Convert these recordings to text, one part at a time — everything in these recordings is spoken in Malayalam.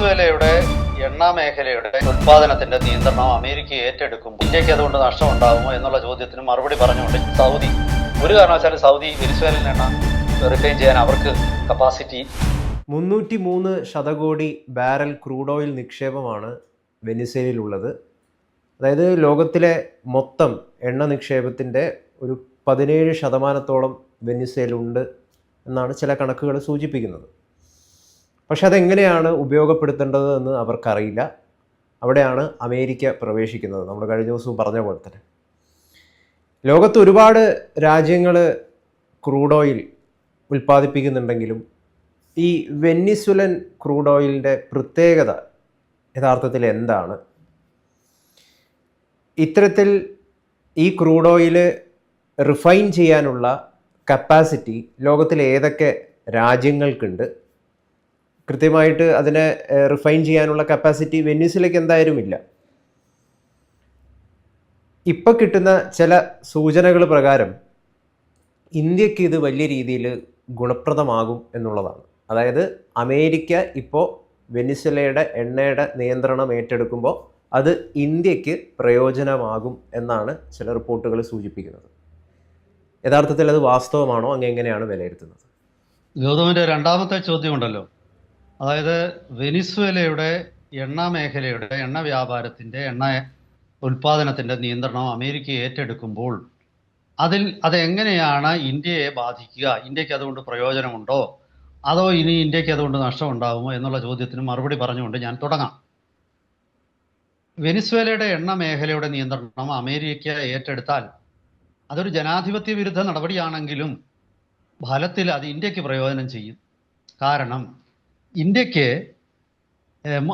വെനിസ്വേലയുടെ എണ്ണ മേഖലയുടെ ഉത്പാദനത്തിന്റെ നിയന്ത്രണം അമേരിക്ക ഏറ്റെടുക്കുമ്പോൾ ഇന്ത്യയ്ക്ക് അതുകൊണ്ട് നഷ്ടം ഉണ്ടാകുമോ എന്നുള്ള ചോദ്യത്തിന് മറുപടി പറഞ്ഞുകൊണ്ട് സൗദി ഒരു കാരണവശാലും സൗദി വെനസ്വേലയിൽ എണ്ണ റിഫൈൻ ചെയ്യാൻ അവർക്ക് കപ്പാസിറ്റി മുന്നൂറ്റി മൂന്ന് ശതകോടി ബാരൽ ക്രൂഡ് ഓയിൽ നിക്ഷേപമാണ് വെനിസേലയിലുള്ളത് അതായത് ലോകത്തിലെ മൊത്തം എണ്ണ നിക്ഷേപത്തിന്റെ ഒരു പതിനേഴ് ശതമാനത്തോളം വെനിസേലുണ്ട് എന്നാണ് ചില കണക്കുകൾ സൂചിപ്പിക്കുന്നത്. പക്ഷെ അതെങ്ങനെയാണ് ഉപയോഗപ്പെടുത്തേണ്ടത് എന്ന് അവർക്കറിയില്ല. അവിടെയാണ് അമേരിക്ക പ്രവേശിക്കുന്നത്. നമ്മൾ കഴിഞ്ഞ ദിവസവും പറഞ്ഞ പോലെ തന്നെ. ലോകത്ത് ഒരുപാട് രാജ്യങ്ങൾ ക്രൂഡ് ഓയിൽ ഉൽപ്പാദിപ്പിക്കുന്നുണ്ടെങ്കിലും ഈ വെന്നിസുലൻ ക്രൂഡ് ഓയിലിന്റെ പ്രത്യേകത യഥാർത്ഥത്തിൽ എന്താണ്? ഇത്തരത്തിൽ ഈ ക്രൂഡ് ഓയിൽ റിഫൈൻ ചെയ്യാനുള്ള കപ്പാസിറ്റി ലോകത്തിലെ ഏതൊക്കെ രാജ്യങ്ങൾക്കുണ്ട്? കൃത്യമായിട്ട് അതിനെ റിഫൈൻ ചെയ്യാനുള്ള കപ്പാസിറ്റി വെന്നീസിലേക്ക് എന്തായാലും ഇല്ല ഇപ്പം കിട്ടുന്ന ചില സൂചനകൾ പ്രകാരം ഇന്ത്യയ്ക്ക് ഇത് വലിയ രീതിയിൽ ഗുണപ്രദമാകും എന്നുള്ളതാണ്. അതായത് അമേരിക്ക ഇപ്പോൾ വെനിസലയുടെ എണ്ണയുടെ നിയന്ത്രണം ഏറ്റെടുക്കുമ്പോൾ അത് ഇന്ത്യയ്ക്ക് പ്രയോജനമാകും എന്നാണ് ചില റിപ്പോർട്ടുകൾ സൂചിപ്പിക്കുന്നത്. യഥാർത്ഥത്തിൽ അത് വാസ്തവമാണോ? അങ്ങ് എങ്ങനെയാണ് വിലയിരുത്തുന്നത്? ഗൗതമിന്റെ രണ്ടാമത്തെ ചോദ്യം ഉണ്ടല്ലോ. അതായത് വെനിസ്വേലയുടെ എണ്ണ മേഖലയുടെ എണ്ണ വ്യാപാരത്തിന്റെ എണ്ണ ഉൽപാദനത്തിന്റെ നിയന്ത്രണം അമേരിക്ക ഏറ്റെടുക്കുമ്പോൾ അതിൽ അതെങ്ങനെയാണ് ഇന്ത്യയെ ബാധിക്കുക? ഇന്ത്യയ്ക്ക് അതുകൊണ്ട് പ്രയോജനമുണ്ടോ? അതോ ഇനി ഇന്ത്യയ്ക്ക് അതുകൊണ്ട് നഷ്ടമുണ്ടാകുമോ എന്നുള്ള ചോദ്യത്തിന് മറുപടി പറഞ്ഞുകൊണ്ട് ഞാൻ തുടങ്ങാം. വെനിസ്വേലയുടെ എണ്ണ മേഖലയുടെ നിയന്ത്രണം അമേരിക്ക ഏറ്റെടുത്താൽ അതൊരു ജനാധിപത്യ വിരുദ്ധ നടപടിയാണെങ്കിലും ഫലത്തിൽ അത് ഇന്ത്യയ്ക്ക് പ്രയോജനം ചെയ്യും. കാരണം ഇന്ത്യയ്ക്ക്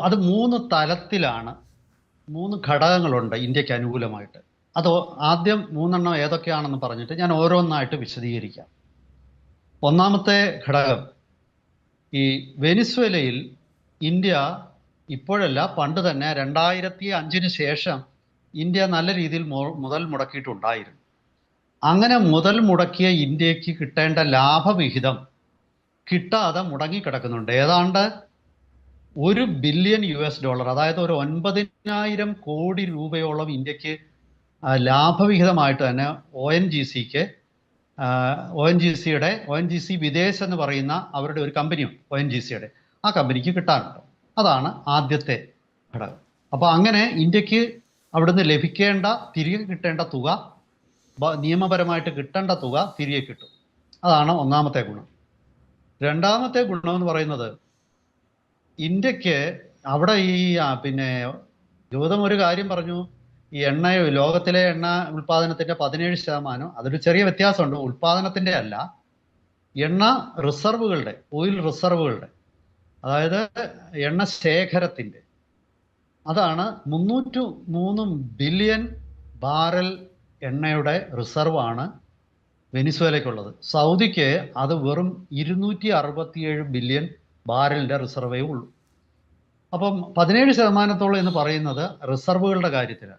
അത് മൂന്ന് തലത്തിലാണ് മൂന്ന് ഘടകങ്ങളുണ്ട് ഇന്ത്യയ്ക്ക് അനുകൂലമായിട്ട്. അത് ആദ്യം മൂന്നെണ്ണം ഏതൊക്കെയാണെന്ന് പറഞ്ഞിട്ട് ഞാൻ ഓരോന്നായിട്ട് വിശദീകരിക്കാം. ഒന്നാമത്തെ ഘടകം ഈ വെനിസ്വേലയിൽ ഇന്ത്യ ഇപ്പോഴല്ല പണ്ട് തന്നെ രണ്ടായിരത്തി അഞ്ചിന് ശേഷം ഇന്ത്യ നല്ല രീതിയിൽ മുതൽ മുടക്കിയിട്ടുണ്ടായിരുന്നു. അങ്ങനെ മുതൽ മുടക്കിയ ഇന്ത്യയ്ക്ക് കിട്ടേണ്ട ലാഭവിഹിതം കിട്ടാതെ മുടങ്ങിക്കിടക്കുന്നുണ്ട്. ഏതാണ്ട് ഒരു ബില്യൺ യു എസ് ഡോളർ അതായത് ഒരു ഒൻപതിനായിരം കോടി രൂപയോളം ഇന്ത്യയ്ക്ക് ലാഭവിഹിതമായിട്ട് തന്നെ ഒ എൻ ജി സിക്ക് ഒ എൻ ജി സിയുടെ O N G C Videsh എന്ന് പറയുന്ന അവരുടെ ഒരു കമ്പനിയുണ്ട് ഒ എൻ ജി സിയുടെ ആ കമ്പനിക്ക് കിട്ടാറുണ്ട്. അതാണ് ആദ്യത്തെ ഘടകം. അപ്പോൾ അങ്ങനെ ഇന്ത്യയ്ക്ക് അവിടുന്ന് ലഭിക്കേണ്ട തിരികെ കിട്ടേണ്ട തുക നിയമപരമായിട്ട് കിട്ടേണ്ട തുക തിരികെ കിട്ടും. അതാണ് ഒന്നാമത്തെ ഗുണം. രണ്ടാമത്തെ ഗുണം എന്ന് പറയുന്നത് ഇന്ത്യയ്ക്ക് അവിടെ ഈ പിന്നെ ഗൗതം ഒരു കാര്യം പറഞ്ഞു. ഈ എണ്ണ ലോകത്തിലെ എണ്ണ ഉൽപാദനത്തിന്റെ പതിനേഴ് ശതമാനം അതൊരു ചെറിയ വ്യത്യാസമുണ്ട്. ഉൽപാദനത്തിന്റെ അല്ല എണ്ണ റിസർവുകളുടെ ഓയിൽ റിസർവുകളുടെ അതായത് എണ്ണ ശേഖരത്തിന്റെ. അതാണ് മുന്നൂറ്റി മൂന്ന് ബില്യൺ ബാരൽ എണ്ണയുടെ റിസർവാണ് വെനിസ്വേലയ്ക്കുള്ളത്. സൗദിക്ക് അത് വെറും ഇരുന്നൂറ്റി അറുപത്തിയേഴ് ബില്യൺ ബാരലിന്റെ റിസർവേ ഉള്ളൂ. അപ്പം പതിനേഴ് ശതമാനത്തോളം എന്ന് പറയുന്നത് റിസർവുകളുടെ കാര്യത്തിൽ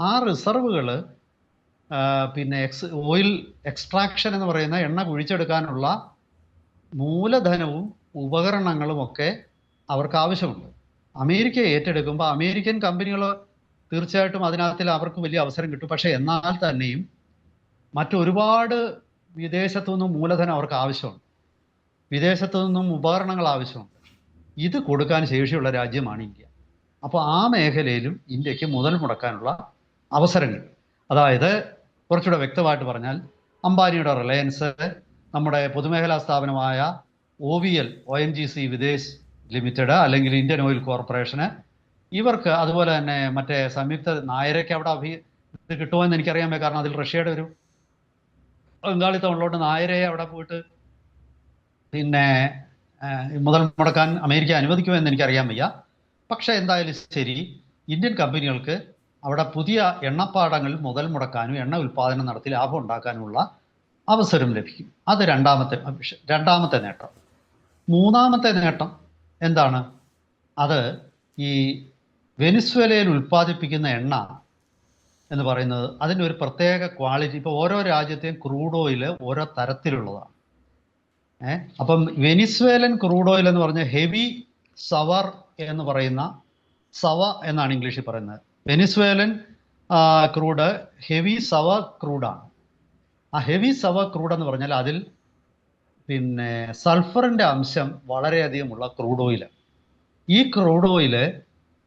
ആ റിസർവുകൾ പിന്നെ എക്സ് ഓയിൽ എക്സ്ട്രാക്ഷൻ എന്ന് പറയുന്ന എണ്ണ കുഴിച്ചെടുക്കാനുള്ള മൂലധനവും ഉപകരണങ്ങളും ഒക്കെ അവർക്ക് ആവശ്യമുണ്ട്. അമേരിക്ക ഏറ്റെടുക്കുമ്പോൾ അമേരിക്കൻ കമ്പനികൾ തീർച്ചയായിട്ടും അതിനകത്തിൽ അവർക്ക് വലിയ അവസരം കിട്ടും. പക്ഷേ എന്നാൽ തന്നെയും മറ്റൊരുപാട് വിദേശത്തു നിന്നും മൂലധനം അവർക്ക് ആവശ്യമുണ്ട്. വിദേശത്തു നിന്നും ഉപകരണങ്ങൾ ആവശ്യമുണ്ട്. ഇത് കൊടുക്കാൻ ശേഷിയുള്ള രാജ്യമാണ് ഇന്ത്യ. അപ്പോൾ ആ മേഖലയിലും ഇന്ത്യയ്ക്ക് മുതൽ മുടക്കാനുള്ള അവസരങ്ങൾ. അതായത് കുറച്ചുകൂടെ വ്യക്തമായിട്ട് പറഞ്ഞാൽ അംബാനിയുടെ റിലയൻസ് നമ്മുടെ പൊതുമേഖലാ സ്ഥാപനമായ O V L O N G C Videsh limited അല്ലെങ്കിൽ ഇന്ത്യൻ ഓയിൽ കോർപ്പറേഷന് ഇവർക്ക് അതുപോലെ തന്നെ മറ്റേ സംയുക്ത നായരയ്ക്ക് അവിടെ അഭി ഇത് കിട്ടുമോ എന്ന് എനിക്കറിയാൻ കാരണം അതിൽ റഷ്യയുടെ ഒരു പങ്കാളിത്തം ഉള്ളതുകൊണ്ട് നായരെ അവിടെ പോയിട്ട് പിന്നെ മുതൽ മുടക്കാൻ അമേരിക്ക അനുവദിക്കുമോ എന്ന് എനിക്കറിയാൻ വയ്യ. പക്ഷേ എന്തായാലും ശരി ഇന്ത്യൻ കമ്പനികൾക്ക് അവിടെ പുതിയ എണ്ണപ്പാടങ്ങളിൽ മുതൽ മുടക്കാനും എണ്ണ ഉൽപ്പാദനം നടത്തി ലാഭം ഉണ്ടാക്കാനുമുള്ള അവസരം ലഭിക്കും. അത് രണ്ടാമത്തെ രണ്ടാമത്തെ നേട്ടം. മൂന്നാമത്തെ നേട്ടം എന്താണ്? അത് ഈ വെനിസ്വേലയിൽ ഉൽപ്പാദിപ്പിക്കുന്ന എണ്ണ എന്ന് പറയുന്നത് അതിന്റെ ഒരു പ്രത്യേക ക്വാളിറ്റി ഇപ്പോൾ ഓരോ രാജ്യത്തെയും ക്രൂഡ് ഓയിൽ ഓരോ തരത്തിലുള്ളതാണ്. ഏഹ് അപ്പം വെനിസ്വേലൻ ക്രൂഡ് ഓയിൽ എന്ന് പറഞ്ഞാൽ ഹെവി സവർ എന്ന് പറയുന്ന സവ എന്നാണ് ഇംഗ്ലീഷിൽ പറയുന്നത്. വെനിസ്വേലൻ ക്രൂഡ് ഹെവി സവ ക്രൂഡാണ് ആ ഹെവി സവ ക്രൂഡ് എന്ന് പറഞ്ഞാൽ അതിൽ പിന്നെ സൾഫറിന്റെ അംശം വളരെയധികമുള്ള ക്രൂഡ് ഓയിൽ ഈ ക്രൂഡ് ഓയിൽ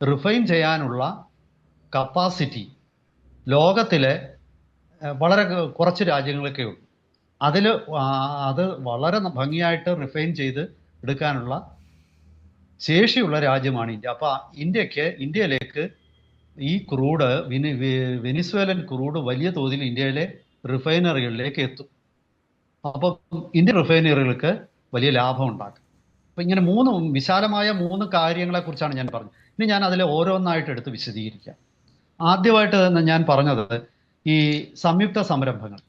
റിഫൈൻ ചെയ്യാനുള്ള കപ്പാസിറ്റി ലോകത്തിലെ വളരെ കുറച്ച് രാജ്യങ്ങളൊക്കെ ഉള്ളൂ. അതിൽ അത് വളരെ ഭംഗിയായിട്ട് റിഫൈൻ ചെയ്ത് എടുക്കാനുള്ള ശേഷിയുള്ള രാജ്യമാണ് ഇന്ത്യ. അപ്പോൾ ഇന്ത്യയ്ക്ക് ഇന്ത്യയിലേക്ക് ഈ ക്രൂഡ് വിനി വെനിസ്വേലൻ ക്രൂഡ് വലിയ തോതിൽ ഇന്ത്യയിലെ റിഫൈനറികളിലേക്ക് എത്തും. അപ്പോൾ ഇന്ത്യൻ റിഫൈനറികൾക്ക് വലിയ ലാഭം ഉണ്ടാക്കും. അപ്പം ഇങ്ങനെ മൂന്ന് വിശാലമായ മൂന്ന് കാര്യങ്ങളെ കുറിച്ചാണ് ഞാൻ പറഞ്ഞത്. ഇനി ഞാൻ അതിലെ ഓരോന്നായിട്ട് എടുത്ത് വിശദീകരിക്കാം. ആദ്യമായിട്ട് ഞാൻ പറഞ്ഞത് ഈ സംയുക്ത സംരംഭങ്ങൾ.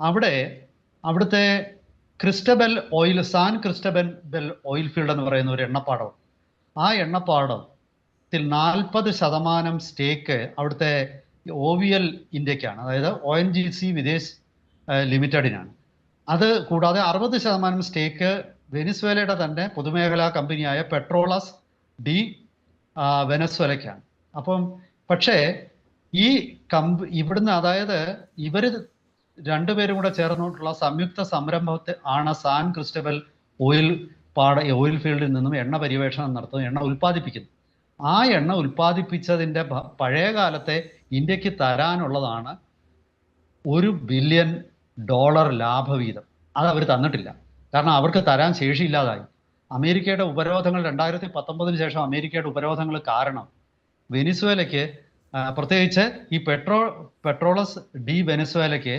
അവിടെ അവിടുത്തെ ക്രിസ്റ്റബൽ ഓയിൽ സാൻ ക്രിസ്റ്റബൽ ബെൽ ഓയിൽ ഫീൽഡ് എന്ന് പറയുന്ന ഒരു എണ്ണപ്പാടം. ആ എണ്ണപ്പാടത്തിൽ നാൽപ്പത് ശതമാനം സ്റ്റേക്ക് അവിടുത്തെ ഒ വി എൽ ഇന്ത്യക്കാണ്. അതായത് O N G C Videsh ലിമിറ്റഡിനാണ്. അത് കൂടാതെ അറുപത് ശതമാനം സ്റ്റേക്ക് വെനിസ്വേലയുടെ തന്നെ പൊതുമേഖലാ കമ്പനിയായ പെട്രോളസ് ഡി വെനസ്വേലയ്ക്കാണ്. അപ്പം പക്ഷേ ഈ കമ്പ് ഇവിടുന്ന് അതായത് ഇവർ രണ്ടുപേരും കൂടെ ചേർന്നിട്ടുള്ള സംയുക്ത സംരംഭത്തെ ആണ് സാൻ ക്രിസ്റ്റബൽ ഓയിൽ പാട ഓയിൽ ഫീൽഡിൽ നിന്നും എണ്ണ പര്യവേഷണം നടത്തുന്നത് എണ്ണ ഉൽപ്പാദിപ്പിക്കുന്നു ആ എണ്ണ ഉൽപ്പാദിപ്പിച്ചതിന്റെ പഴയ കാലത്തെ ഇന്ത്യയ്ക്ക് തരാനുള്ളതാണ് ഒരു ബില്യൺ ഡോളർ ലാഭവീതം. അത് അവർ തന്നിട്ടില്ല. കാരണം അവർക്ക് തരാൻ ശേഷിയില്ലാതായി. അമേരിക്കയുടെ ഉപരോധങ്ങൾ രണ്ടായിരത്തി പത്തൊമ്പതിന് ശേഷം അമേരിക്കയുടെ ഉപരോധങ്ങൾ കാരണം വെനിസ്വേലയ്ക്ക് പ്രത്യേകിച്ച് ഈ പെട്രോ പെട്രോളസ് ഡി വെനസ്വേലയ്ക്ക്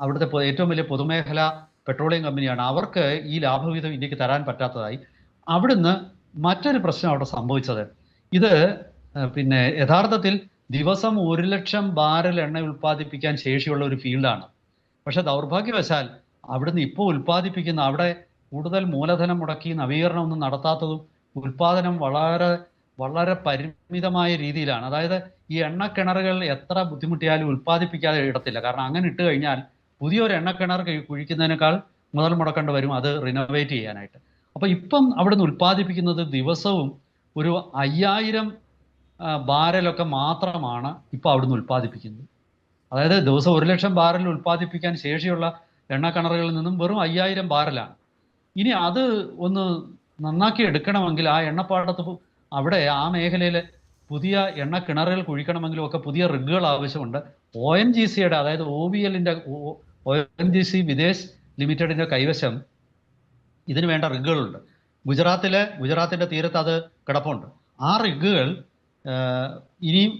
അവിടുത്തെ ഏറ്റവും വലിയ പൊതുമേഖല പെട്രോളിയം കമ്പനിയാണ്. അവർക്ക് ഈ ലാഭവിഹിതം ഇന്ത്യയ്ക്ക് തരാൻ പറ്റാത്തതായി. അവിടുന്ന് മറ്റൊരു പ്രശ്നം അവിടെ സംഭവിച്ചത്. ഇത് പിന്നെ യഥാർത്ഥത്തിൽ ദിവസം ഒരു ലക്ഷം ബാരൽ എണ്ണ ഉൽപ്പാദിപ്പിക്കാൻ ശേഷിയുള്ള ഒരു ഫീൽഡാണ്. പക്ഷെ ദൗർഭാഗ്യവശാൽ അവിടുന്ന് ഇപ്പോൾ ഉൽപ്പാദിപ്പിക്കുന്ന അവിടെ കൂടുതൽ മൂലധനം മുടക്കി നവീകരണം ഒന്നും നടത്താത്തതും ഉൽപാദനം വളരെ വളരെ പരിമിതമായ രീതിയിലാണ്. അതായത് ഈ എണ്ണക്കിണറുകൾ എത്ര ബുദ്ധിമുട്ടിയാലും ഉൽപ്പാദിപ്പിക്കാതെ ഇടത്തില്ല. കാരണം അങ്ങനെ ഇട്ട് കഴിഞ്ഞാൽ പുതിയൊരു എണ്ണക്കിണർ കഴി- കുഴിക്കുന്നതിനേക്കാൾ മുതൽ മുടക്കേണ്ടി വരും. അത് റിനോവേറ്റ് ചെയ്യാനായിട്ട്. അപ്പോൾ ഇപ്പം അവിടുന്ന് ഉൽപ്പാദിപ്പിക്കുന്നത് ദിവസവും ഒരു അയ്യായിരം ബാരലൊക്കെ മാത്രമാണ് ഇപ്പൊ അവിടുന്ന് ഉൽപ്പാദിപ്പിക്കുന്നത്. അതായത് ദിവസം ഒരു ലക്ഷം ബാരൽ ഉൽപ്പാദിപ്പിക്കാൻ ശേഷിയുള്ള എണ്ണക്കിണറുകളിൽ നിന്നും വെറും അയ്യായിരം ബാരലാണ്. ഇനി അത് ഒന്ന് നന്നാക്കി എടുക്കണമെങ്കിൽ ആ എണ്ണപ്പാടത്ത് അവിടെ ആ മേഖലയിൽ പുതിയ എണ്ണ കിണറുകൾ കുഴിക്കണമെങ്കിലും ഒക്കെ പുതിയ റിഗുകൾ ആവശ്യമുണ്ട്. ഒ എൻ ജി സിയുടെ അതായത് ഒ വി എല്ലിന്റെ O N G C Videsh ലിമിറ്റഡിന്റെ കൈവശം ഇതിന് വേണ്ട റിഗുകളുണ്ട് ഗുജറാത്തിലെ ഗുജറാത്തിന്റെ തീരത്ത് അത് കിടപ്പുണ്ട്. ആ റിഗുകൾ ഇനിയും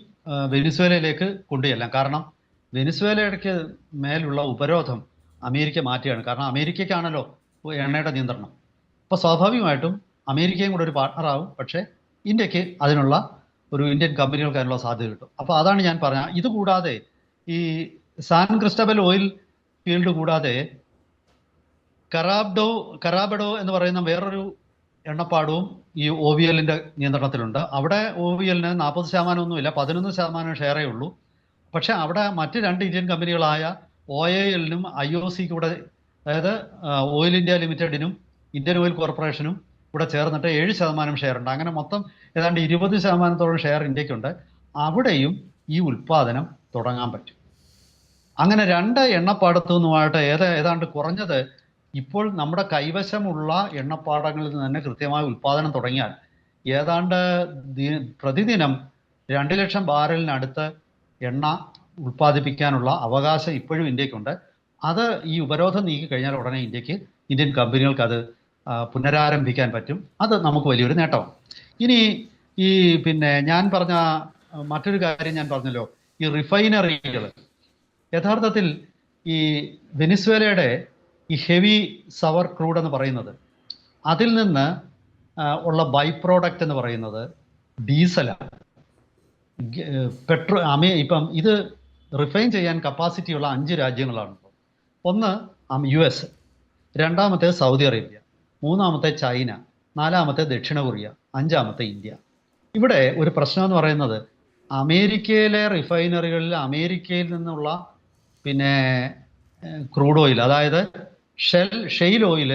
വെനിസ്വേലയിലേക്ക് കൊണ്ടുചെല്ലാം. കാരണം വെനിസ്വേലയ്ക്ക് മേലുള്ള ഉപരോധം അമേരിക്ക മാറ്റിയാണ്. കാരണം അമേരിക്കയ്ക്കാണല്ലോ എണ്ണയുടെ നിയന്ത്രണം. അപ്പോൾ സ്വാഭാവികമായിട്ടും അമേരിക്കയും കൂടെ ഒരു പാർട്ണറാവും പക്ഷേ ഇന്ത്യയ്ക്ക് അതിനുള്ള ഒരു ഇന്ത്യൻ കമ്പനികൾക്ക് അതിനുള്ള സാധ്യത കിട്ടും. അപ്പോൾ അതാണ് ഞാൻ പറഞ്ഞ ഇത് കൂടാതെ ഈ സാൻ ക്രിസ്റ്റബൽ ഓയിൽ ഫീൽഡ് കൂടാതെ കറാബ്ഡോ കറാബഡോ എന്ന് പറയുന്ന വേറൊരു എണ്ണപ്പാടവും ഈ ഒ വി എല്ലിന്റെ നിയന്ത്രണത്തിലുണ്ട്. അവിടെ ഒ വി എല്ലിന് നാൽപ്പത് ശതമാനം ഒന്നുമില്ല പതിനൊന്ന് ശതമാനം ഷെയറേ ഉള്ളൂ. പക്ഷേ അവിടെ മറ്റ് രണ്ട് ഇന്ത്യൻ കമ്പനികളായ ഒ എ എല്ലിനും ഐ ഒ സിക്കും കൂടെ അതായത് ഓയിൽ ഇന്ത്യ ലിമിറ്റഡിനും ഇന്ത്യൻ ഓയിൽ കോർപ്പറേഷനും കൂടെ ചേർന്നിട്ട് ഏഴ് ശതമാനം ഷെയർ ഉണ്ട്. അങ്ങനെ മൊത്തം ഏതാണ്ട് ഇരുപത് ശതമാനത്തോളം ഷെയർ ഇന്ത്യക്കുണ്ട്. അവിടെയും ഈ ഉൽപ്പാദനം തുടങ്ങാൻ പറ്റും. അങ്ങനെ രണ്ട് എണ്ണപ്പാടത്തു നിന്നുമായിട്ട് ഏത് ഏതാണ്ട് കുറഞ്ഞത് ഇപ്പോൾ നമ്മുടെ കൈവശമുള്ള എണ്ണപ്പാടങ്ങളിൽ നിന്ന് തന്നെ കൃത്യമായ ഉൽപ്പാദനം തുടങ്ങിയാൽ ഏതാണ്ട് പ്രതിദിനം രണ്ട് ലക്ഷം ബാരലിനടുത്ത് എണ്ണ ഉൽപ്പാദിപ്പിക്കാനുള്ള അവകാശം ഇപ്പോഴും ഇന്ത്യക്കുണ്ട്. അത് ഈ ഉപരോധം നീക്കി കഴിഞ്ഞാൽ ഉടനെ ഇന്ത്യയ്ക്ക് ഇന്ത്യൻ കമ്പനികൾക്ക് അത് പുനരാരംഭിക്കാൻ പറ്റും. അത് നമുക്ക് വലിയൊരു നേട്ടമാണ്. ഇനി ഈ പിന്നെ ഞാൻ പറഞ്ഞ മറ്റൊരു കാര്യം ഞാൻ പറഞ്ഞല്ലോ. ഈ റിഫൈനറികൾ. യഥാർത്ഥത്തിൽ ഈ വെനിസ്വേലയുടെ ഈ ഹെവി സവർ ക്രൂഡ് എന്ന് പറയുന്നത് അതിൽ നിന്ന് ഉള്ള ബൈ പ്രോഡക്റ്റ് എന്ന് പറയുന്നത് ഡീസലാണ് പെട്രോ അമേ ഇപ്പം ഇത് റിഫൈൻ ചെയ്യാൻ കപ്പാസിറ്റി ഉള്ള അഞ്ച് രാജ്യങ്ങളാണ്. ഒന്ന് യു എസ്. രണ്ടാമത്തെ സൗദി അറേബ്യ. മൂന്നാമത്തെ ചൈന. നാലാമത്തെ ദക്ഷിണ കൊറിയ. അഞ്ചാമത്തെ ഇന്ത്യ. ഇവിടെ ഒരു പ്രശ്നം എന്ന് പറയുന്നത് അമേരിക്കയിലെ റിഫൈനറികളിൽ അമേരിക്കയിൽ നിന്നുള്ള പിന്നെ ക്രൂഡ് ഓയിൽ അതായത് ഷെൽ ഷെയിൽ ഓയിൽ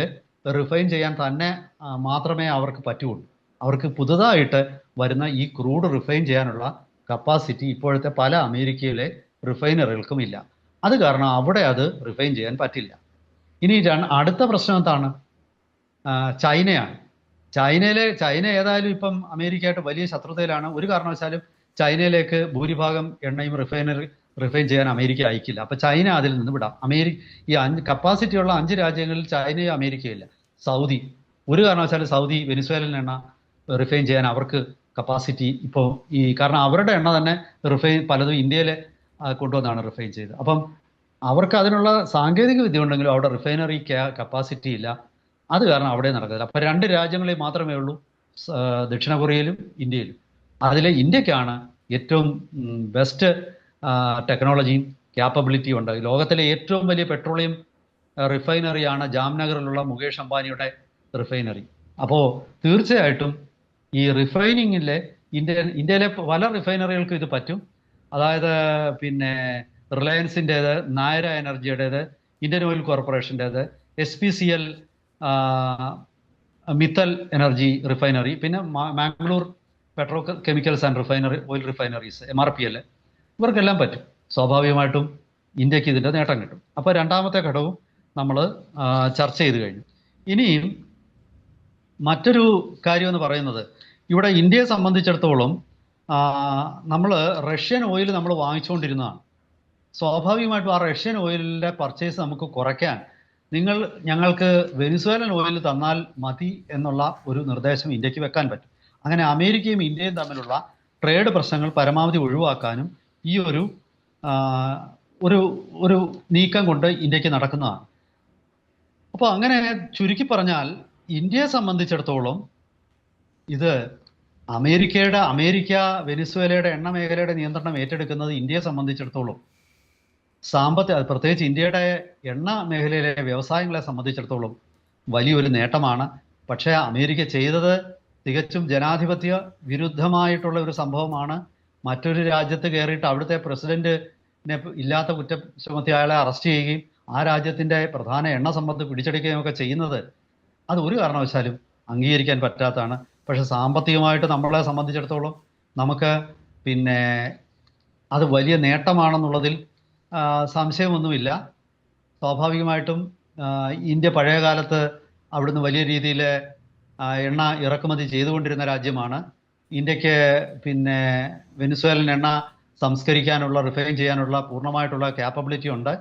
റിഫൈൻ ചെയ്യാൻ തന്നെ മാത്രമേ അവർക്ക് പറ്റുകയുള്ളൂ അവർക്ക് പുതുതായിട്ട് വരുന്ന ഈ ക്രൂഡ് റിഫൈൻ ചെയ്യാനുള്ള കപ്പാസിറ്റി ഇപ്പോഴത്തെ പല അമേരിക്കയിലെ റിഫൈനറികൾക്കും ഇല്ല. അത് കാരണം അവിടെ അത് റിഫൈൻ ചെയ്യാൻ പറ്റില്ല. ഇനി അടുത്ത പ്രശ്നം എന്താണ്? ചൈനയാണ്. ചൈനയിലെ ചൈന ഏതായാലും ഇപ്പം അമേരിക്കയായിട്ട് വലിയ ശത്രുതയിലാണ്. ഒരു കാരണവശാലും ചൈനയിലേക്ക് ഭൂരിഭാഗം എണ്ണയും റിഫൈനറി റിഫൈൻ ചെയ്യാൻ അമേരിക്ക അയക്കില്ല. അപ്പൊ ചൈന അതിൽ നിന്ന് വിടാം. അമേരിക്ക ഈ അഞ്ച് കപ്പാസിറ്റി ഉള്ള അഞ്ച് രാജ്യങ്ങളിൽ ചൈനയും അമേരിക്കയില്ല സൗദി. ഒരു കാരണവശാലും സൗദി വെനിസ്വേലിൽ എണ്ണ റിഫൈൻ ചെയ്യാൻ അവർക്ക് കപ്പാസിറ്റി ഇപ്പോൾ ഈ കാരണം അവരുടെ എണ്ണ തന്നെ റിഫൈൻ പലതും ഇന്ത്യയിലെ കൊണ്ടുവന്നാണ് റിഫൈൻ ചെയ്തത്. അപ്പം അവർക്ക് അതിനുള്ള സാങ്കേതിക വിദ്യ ഉണ്ടെങ്കിലും അവിടെ റിഫൈനറി കപ്പാസിറ്റി ഇല്ല. അത് കാരണം അവിടെ നടക്കില്ല അപ്പം രണ്ട് രാജ്യങ്ങളെ മാത്രമേ ഉള്ളൂ ദക്ഷിണ കൊറിയയിലും ഇന്ത്യയിലും. അതിലെ ഇന്ത്യക്കാണ് ഏറ്റവും ബെസ്റ്റ് ടെക്നോളജിയും ക്യാപ്പബിലിറ്റിയും ഉണ്ട് ലോകത്തിലെ ഏറ്റവും വലിയ പെട്രോളിയം റിഫൈനറിയാണ് ജാംനഗറിലുള്ള മുകേഷ് അംബാനിയുടെ റിഫൈനറി അപ്പോൾ തീർച്ചയായിട്ടും ഈ റിഫൈനിങ്ങിലെ ഇന്ത്യ ഇന്ത്യയിലെ പല റിഫൈനറികൾക്കും ഇത് പറ്റും. അതായത് പിന്നെ റിലയൻസിന്റേത് നായര എനർജിയുടേത് Indian oil കോർപ്പറേഷന്റേത് S P C L Mittal energy refinery പിന്നെ Mangalore petrochemicals and refinery oil refineries M R P L ഇവർക്കെല്ലാം പറ്റും. സ്വാഭാവികമായിട്ടും ഇന്ത്യയ്ക്ക് ഇതിന്റെ നേട്ടം കിട്ടും. അപ്പോൾ രണ്ടാമത്തെ ഘടകവും നമ്മൾ ചർച്ച ചെയ്ത് കഴിഞ്ഞു. ഇനിയും മറ്റൊരു കാര്യം എന്ന് പറയുന്നത് ഇവിടെ ഇന്ത്യയെ സംബന്ധിച്ചിടത്തോളം നമ്മൾ റഷ്യൻ ഓയിൽ നമ്മൾ വാങ്ങിച്ചുകൊണ്ടിരുന്നതാണ്. സ്വാഭാവികമായിട്ടും ആ റഷ്യൻ ഓയിലിന്റെ പർച്ചേസ് നമുക്ക് കുറയ്ക്കാൻ നിങ്ങൾ ഞങ്ങൾക്ക് വെനിസ്വേലൻ ഓയിൽ തന്നാൽ മതി എന്നുള്ള ഒരു നിർദ്ദേശം ഇന്ത്യയ്ക്ക് വെക്കാൻ പറ്റും. അങ്ങനെ അമേരിക്കയും ഇന്ത്യയും തമ്മിലുള്ള ട്രേഡ് പ്രശ്നങ്ങൾ പരമാവധി ഒഴിവാക്കാനും ഈ ഒരു ഒരു ഒരു നീക്കം കൊണ്ട് ഇന്ത്യയ്ക്ക് നടക്കുന്നതാണ്. അപ്പോൾ അങ്ങനെ ചുരുക്കി പറഞ്ഞാൽ ഇന്ത്യയെ സംബന്ധിച്ചിടത്തോളം ഇത് അമേരിക്കയുടെ അമേരിക്ക വെനിസ്വേലയുടെ എണ്ണ മേഖലയുടെ നിയന്ത്രണം ഏറ്റെടുക്കുന്നത് ഇന്ത്യയെ സംബന്ധിച്ചിടത്തോളം സാമ്പത്തിക പ്രത്യേകിച്ച് ഇന്ത്യയുടെ എണ്ണ മേഖലയിലെ വ്യവസായങ്ങളെ സംബന്ധിച്ചിടത്തോളം വലിയൊരു നേട്ടമാണ്. പക്ഷേ അമേരിക്ക ചെയ്തത് തികച്ചും ജനാധിപത്യ വിരുദ്ധമായിട്ടുള്ള ഒരു സംഭവമാണ്. മറ്റൊരു രാജ്യത്ത് കയറിയിട്ട് അവിടുത്തെ പ്രസിഡന്റിനെ ഇല്ലാത്ത കുറ്റം ചുമത്തി അയാളെ അറസ്റ്റ് ചെയ്യുകയും ആ രാജ്യത്തിന്റെ പ്രധാന എണ്ണ സമ്പത്ത് പിടിച്ചെടുക്കുകയും ഒക്കെ ചെയ്യുന്നത് അത് ഒരു കാരണവശാലും അംഗീകരിക്കാൻ പറ്റാത്തതാണ്. പക്ഷെ സാമ്പത്തികമായിട്ട് നമ്മളെ സംബന്ധിച്ചിടത്തോളം നമുക്ക് പിന്നെ അത് വലിയ നേട്ടമാണെന്നുള്ളതിൽ സംശയമൊന്നുമില്ല. സ്വാഭാവികമായിട്ടും ഇന്ത്യ പഴയ കാലത്ത് അവിടുന്ന് വലിയ രീതിയിൽ എണ്ണ ഇറക്കുമതി ചെയ്തുകൊണ്ടിരുന്ന രാജ്യമാണ്. ഇന്ത്യയ്ക്ക് പിന്നെ വെനിസ്വേലൻ എണ്ണ സംസ്കരിക്കാനുള്ള റിഫൈൻ ചെയ്യാനുള്ള പൂർണമായിട്ടുള്ള ക്യാപ്പബിലിറ്റി ഉണ്ട്.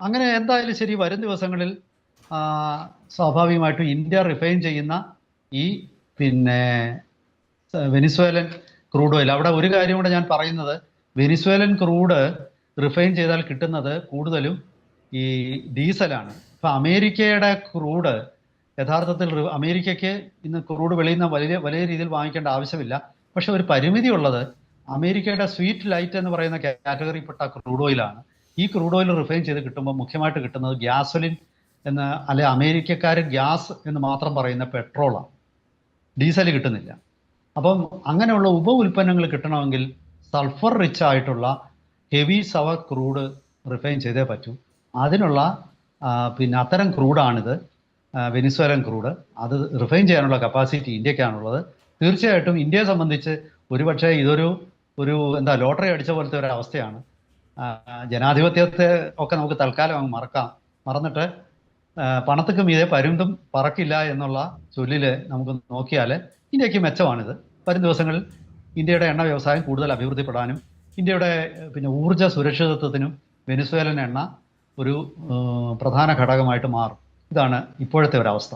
അങ്ങനെ എന്തായാലും ശരി വരും ദിവസങ്ങളിൽ സ്വാഭാവികമായിട്ടും ഇന്ത്യ റിഫൈൻ ചെയ്യുന്ന ഈ പിന്നെ വെനിസ്വേലൻ ക്രൂഡ് ഓയിൽ. അവിടെ ഒരു കാര്യം കൂടെ ഞാൻ പറയുന്നത്. വെനിസ്വേലൻ ക്രൂഡ് റിഫൈൻ ചെയ്താൽ കിട്ടുന്നത് കൂടുതലും ഈ ഡീസലാണ്. ഇപ്പൊ അമേരിക്കയുടെ ക്രൂഡ് യഥാർത്ഥത്തിൽ അമേരിക്കയ്ക്ക് ഇന്ന് ക്രൂഡ് വെളിയിൽ നിന്ന് വലിയ വലിയ രീതിയിൽ വാങ്ങിക്കേണ്ട ആവശ്യമില്ല. പക്ഷെ ഒരു പരിമിതി ഉള്ളത് അമേരിക്കയുടെ സ്വീറ്റ് ലൈറ്റ് എന്ന് പറയുന്ന കാറ്റഗറിപ്പെട്ട ക്രൂഡ് ഓയിലാണ്. ഈ ക്രൂഡ് ഓയിൽ റിഫൈൻ ചെയ്ത് കിട്ടുമ്പോൾ മുഖ്യമായിട്ട് കിട്ടുന്നത് ഗ്യാസൊലിൻ എന്ന് അല്ലെ അമേരിക്കക്കാർ ഗ്യാസ് എന്ന് മാത്രം പറയുന്ന പെട്രോളാണ്. ഡീസൽ കിട്ടുന്നില്ല. അപ്പം അങ്ങനെയുള്ള ഉപ ഉൽപ്പന്നങ്ങൾ കിട്ടണമെങ്കിൽ സൾഫർ റിച്ച് ആയിട്ടുള്ള ഹെവി സവർ ക്രൂഡ് റിഫൈൻ ചെയ്തേ പറ്റൂ. അതിനുള്ള പിന്നെ അത്തരം ക്രൂഡാണിത് വെനിസ്വേലൻ ക്രൂഡ് അത് റിഫൈൻ ചെയ്യാനുള്ള കപ്പാസിറ്റി ഇന്ത്യക്കാണുള്ളത്. തീർച്ചയായിട്ടും ഇന്ത്യയെ സംബന്ധിച്ച് ഒരുപക്ഷെ ഇതൊരു ഒരു എന്താ ലോട്ടറി അടിച്ച പോലത്തെ ഒരു അവസ്ഥയാണ്. ജനാധിപത്യത്തെ ഒക്കെ നമുക്ക് തൽക്കാലം അങ്ങ് മറക്കാം. മറന്നിട്ട് പണത്തിക്കും ഇതേ പരുന്തും പറക്കില്ല എന്നുള്ള ചൊല്ലിൽ നമുക്ക് നോക്കിയാൽ ഇന്ത്യയ്ക്ക് മെച്ചമാണിത്. വരും ദിവസങ്ങളിൽ ഇന്ത്യയുടെ എണ്ണ വ്യവസായം കൂടുതൽ അഭിവൃദ്ധിപ്പെടാനും ഇന്ത്യയുടെ പിന്നെ ഊർജ സുരക്ഷിതത്വത്തിനും വെനിസ്വേലൻ എണ്ണ ഒരു പ്രധാന ഘടകമായിട്ട് മാറും. ഇതാണ് ഇപ്പോഴത്തെ ഒരവസ്ഥ.